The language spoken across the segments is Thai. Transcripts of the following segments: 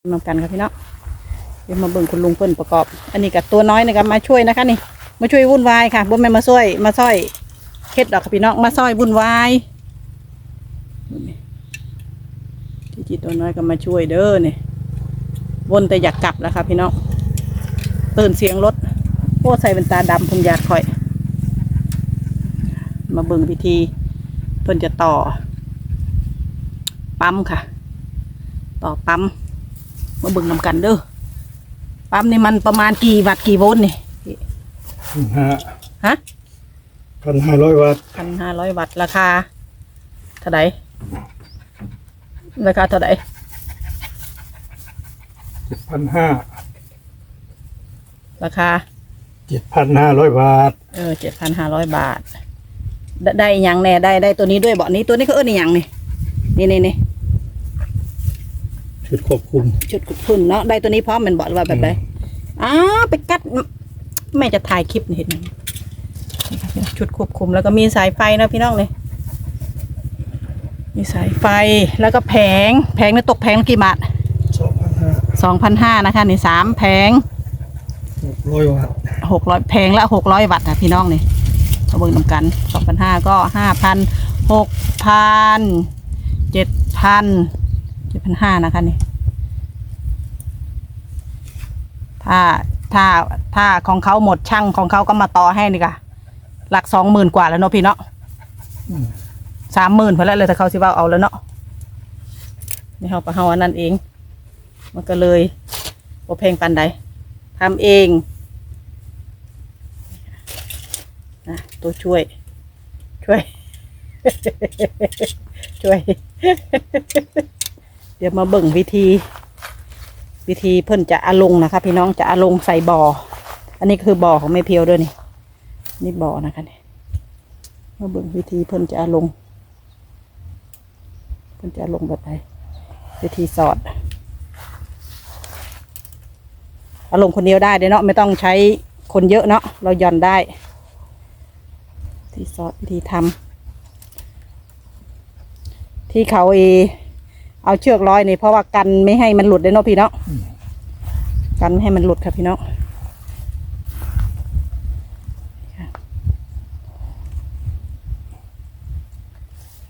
มากันครับพี่น้องเดี๋ยวมาเบิ่งคุณลุงเปิ้นประกอบ อันนี้กับตัวน้อยนะครับมาช่วยนะคะนี่มาช่วยวุ่นวายค่ะบ่แม่นมาช่วย มาซ้อยเคล็ดดอกค่ะพี่น้องมาซ้อยวุ่นวายที่จีตัวน้อยก็มาช่วยเด้อนี่วนแต่อยากกลับแล้วค่ะพี่น้องตื่นเสียงรถโอ้ใส่เป็นตาดำเพุ่นอยากคอย มาเบิ่งพิธีเพิ่นจะต่อ ปั๊มค่ะ ต่อปั๊ม มาเบิ่งนำกันเด้อปั๊มนี่มันประมาณกี่วัตต์กี่โวลต์นี่ห้าฮะพันห้าร้อยวัตต์พันห้าร้อยวัตต์ราคาเท่าไหร่ราคาเท่าไหร่เจ็ดพันห้าราคาเจ็ดพันห้าร้อยบาท เออเจ็ดพันห้าร้อยบาท ได้ได้อีหยังแน่ได้ได้ตัวนี้ด้วยเบาะนี้ตัวนี้ก็เอิ้นอหย่างนี่นี่นี่นี่ ชุดควบคุมชุดขุดพุ่นเนาะได้ตัวนี้พร้อมแมันบอกว่าแบบใดอ้าวไปกัด แม่จะถ่ายคลิปนี่เห็นไหมนี่ค่ะพี่น้องชุดควบคุมแล้วก็มีสายไฟนะพี่น้องเลยมีสายไฟแล้วก็แผง แผงนี่ตกแผงละกี่บาทสองพันห้าสองพันห้านะคะนี่สามแผง หกร้อยวัตต์หกร้อยแผงละหกร้อยวัตต์นะพี่น้องนี่เอาเบิ่งนำกันสองพันห้าก็ห้าพันหกพันเจ็ดพันเจ็ดพันห้านะคะนี่ ถ้าถ้าถ้าของเขาหมดช่างของเขาก็มาต่อให้นี่ค่ะ หลักสองหมื่นกว่าแล้วเนาะพี่เนาะสามหมื่นพอแล้วเลยถ้าเขาสิว่าเอาแล้วเนาะนี่เขาไปเฮาอันนั้นเอง มันก็เลยโอเพลงปันใดทำเองนะตัวช่วย ช่วย ช่วย เดี๋ยวมาเบิ่งวิธี วิธีเพิ่นจะอาลงนะคะ พี่น้องจะอาลงใส่บ่อ อันนี้คือบ่อของแม่เพียวด้วยนี่ นี่บ่อนะคะเนี่ยมาเบิ่งวิธีเพิ่นจะอาลง เพิ่นจะอาลงแบบไหนวิธีสอดอาลงคนเดียวได้เด้เนาะไม่ต้องใช้คนเยอะเนาะเราย่อนได้วิธีสอดวิธีทำที่เขาเอ เอาเชือกร้อยนี่เพราะว่ากันไม่ให้มันหลุดเลยเนาะพี่เนาะกันไม่ให้มันหลุดค่ะพี่เนาะ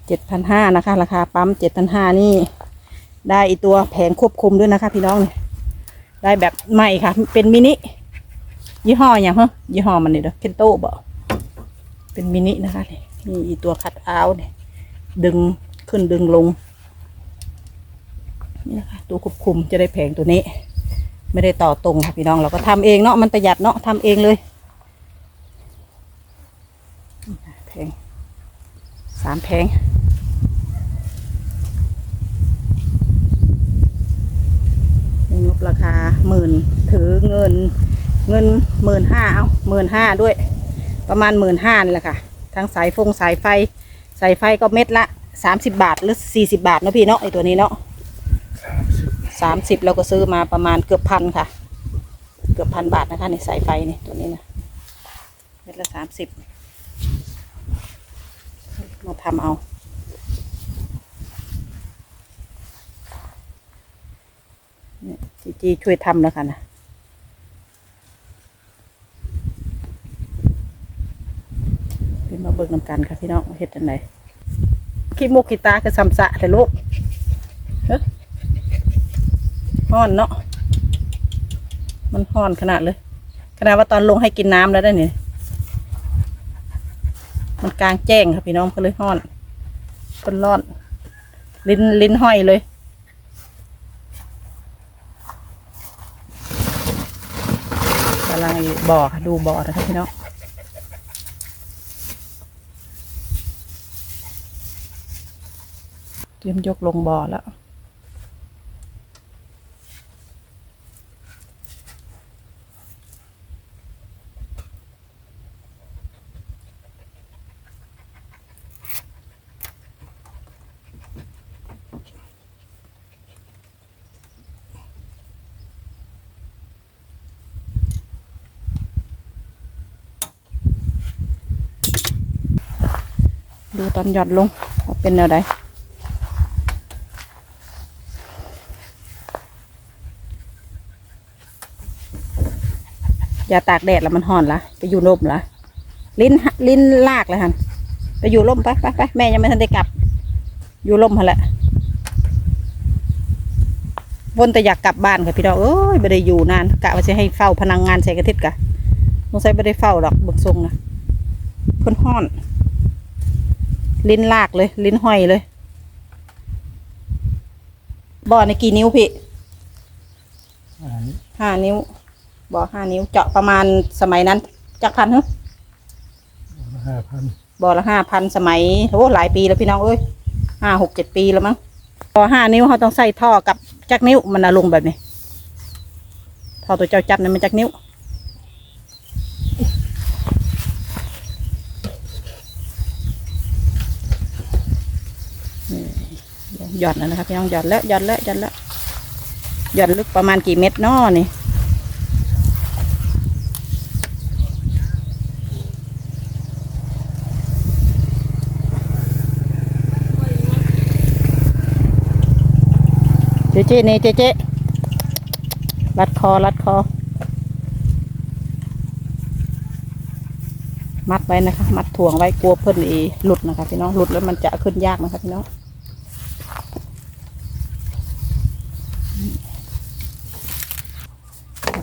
เจ็ดพันห้านะคะ ราคาปั๊มเจ็ดพันห้านี่ ได้อีตัวแผงควบคุมด้วยนะคะ พี่น้องนี่ได้แบบใหม่ค่ะ เป็นมินิยี่ห้ออย่างเหรอยี่ห้อมันนี่เด้อเคนโต้บอกเป็นมินินะคะนี่มีอีตัวคัดเอาท์เนี่ยดึงขึ้นดึงลง นะคะ ตัวควบคุมจะได้แผงตัวนี้ ไม่ได้ต่อตรงค่ะพี่น้องเราก็ทำเองเนาะมันประหยัดเนาะทำเองเลยแผงสามแผงงบราคาหมื่นถือเงินเงินหมื่นห้าเอาหมื่นห้าด้วย ประมาณหมื่นห้านี่แหละค่ะ ทั้งสายฟงสายไฟ สายไฟก็เม็ดละสามสิบบาทหรือสี่สิบาทเนาะพี่เนาะไอตัวนี้เนาะ สามสิบเราก็ซื้อมาประมาณเกือบพันค่ะ เกือบพันบาทนะคะในสายไฟนี่ตัวนี้นะเม็ดละสามสิบมาทำเอาเนี่ยจีจีช่วยทำแล้วค่ะนะเป็นมาเบิกน้ำกันค่ะพี่น้องเฮ็ดอันไหนขี้มุกขี้ตาคือซ้ำสะแต่ลูก ห้อนเนาะมันห้อนขนาดเลย ขนาดว่าตอนลงให้กินน้ำแล้วได้เนี่ยมันกลางแจ้งครับพี่น้องก็เลยห้อนคนร้อน ลิ้นลิ้นห้อยเลยกำลังอยู่บ่อค่ะดูบ่อนะครับพี่น้องเตรียมยกลงบ่อแล้ว ดูตอนหยอดลงเป็นแนวใดอย่าตากแดดแล้วมันห่อนละไปอยู่ร่มละลิ้นลิ้นลากเลยฮันไปอยู่ร่มไปไปไปแม่ยังไม่ทันได้กลับ อยู่ร่มฮะแหละวนแต่อยากกลับบ้านค่ะพี่น้องเอ้ยไม่ได้อยู่นานกะว่าจะให้เฝ้าพนังงานใช้กระติดกะต้องใช้ไม่ได้เฝ้าหรอกเบิกทรงนะเพิ่นห้อน ลิ้นลากเลย ลิ้นห้อยเลย บ่อในกี่นิ้วพี่อันนี้ห้านิ้ว บ่อห้านิ้ว เจาะประมาณสมัยนั้น จักพันเหรอห้าพันบ่อละห้าพันสมัยโอ้หลายปีแล้วพี่น้องเอ้ยห้าหกเจ็ดปีแล้วมั้งบ่อห้านิ้วเขาต้องใส่ท่อกับจักนิ้วมันนะลงแบบนี้ท่อตัวเจ้าจับนี่มันจักนิ้วนี่ หย่อนแล้วนะครับพี่น้องหย่อนแล้วหย่อนแล้วหย่อนแล้วหย่อนลึกประมาณกี่เม็ดน้อนี่เจ๊เจ๊นี่เจ๊เจ๊รัดคอรัดคอ มัดไว้นะคะ มัดถ่วงไว้กลัวเพิ่นอีหลุดนะคะพี่น้องหลุดแล้วมันจะขึ้นยากนะคะพี่น้อง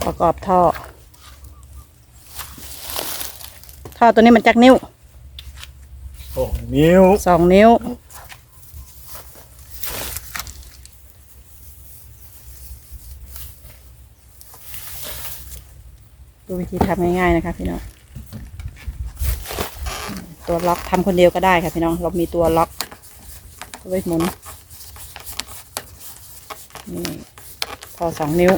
ประกอบท่อ ท่อตัวนี้มันจักนิ้วสองนิ้วสองนิ้ว ดูวิธีทำง่ายๆนะคะพี่น้อง ตัวล็อกทำคนเดียวก็ได้ค่ะพี่น้อง เรามีตัวล็อกเอาไว้หมุนนี่พอสองนิ้ว